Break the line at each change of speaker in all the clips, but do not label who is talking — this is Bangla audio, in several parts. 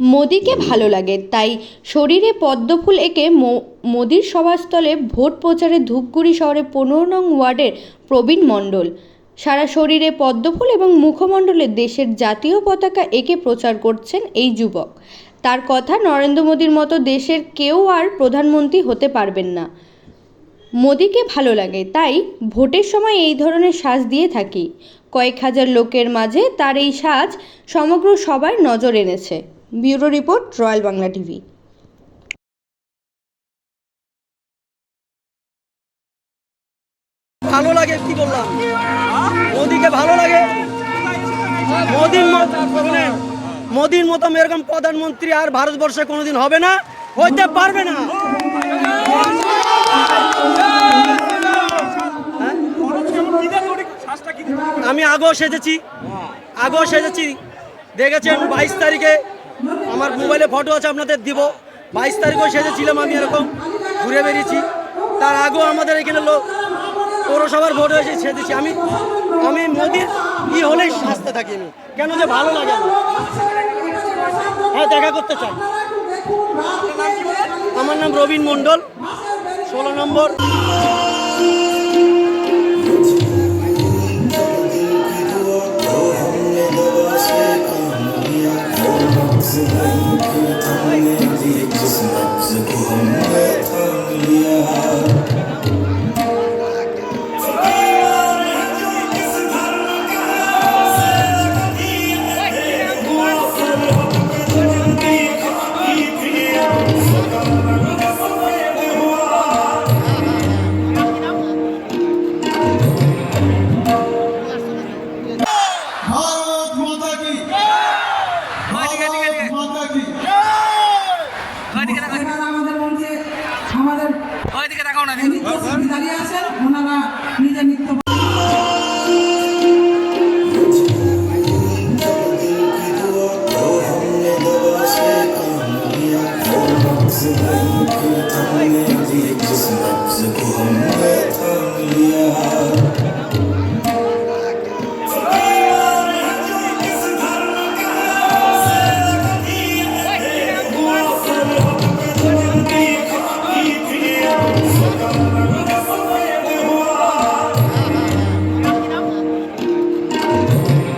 মোদিকে ভালো লাগে, তাই শরীরে পদ্মফুল এঁকে মোদির সভাস্থলে ভোট প্রচারে ধূপগুড়ি শহরে পনেরো নং ওয়ার্ডের প্রবীণ মণ্ডল। সারা শরীরে পদ্মফুল এবং মুখমণ্ডলে দেশের জাতীয় পতাকা এঁকে প্রচার করছেন এই যুবক। তার কথা নরেন্দ্র মোদীর মতো দেশের কেউ আর প্রধানমন্ত্রী হতে পারবেন না। মোদিকে ভালো লাগে, তাই ভোটের সময় এই ধরনের সাজ দিয়ে থাকি। কয়েক হাজার লোকের মাঝে তার এই সাজ সমগ্র সবার নজর এনেছে। Bureau report royal Bangla TV.
ভালো লাগে, কি বললাম? মোদিকে ভালো লাগে? মোদির মোদির মতো এরকম প্রধানমন্ত্রী আর ভারতবর্ষে কোনোদিন হবে না, হইতে পারবে না। আমি আগেও সেজেছি আগেও সেজেছি, দেখেছেন বাইশ তারিখে আমার মোবাইলে ফটো আছে, আপনাদের দিব। বাইশ তারিখেও সেজেছিলাম আমি এরকম ঘুরে বেরিয়েছি তার আগেও আমাদের এখানে লোক পৌরসভার ভোট হয়েছে সেজেছি। আমি আমি মোদির ই হলেই সাজতে থাকি আমি। কেন যে ভালো লাগে হ্যাঁ দেখা করতে চাই। আমার নাম রবীন মণ্ডল। ষোলো নম্বর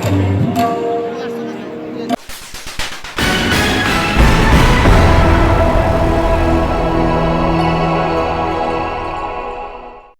Thank you.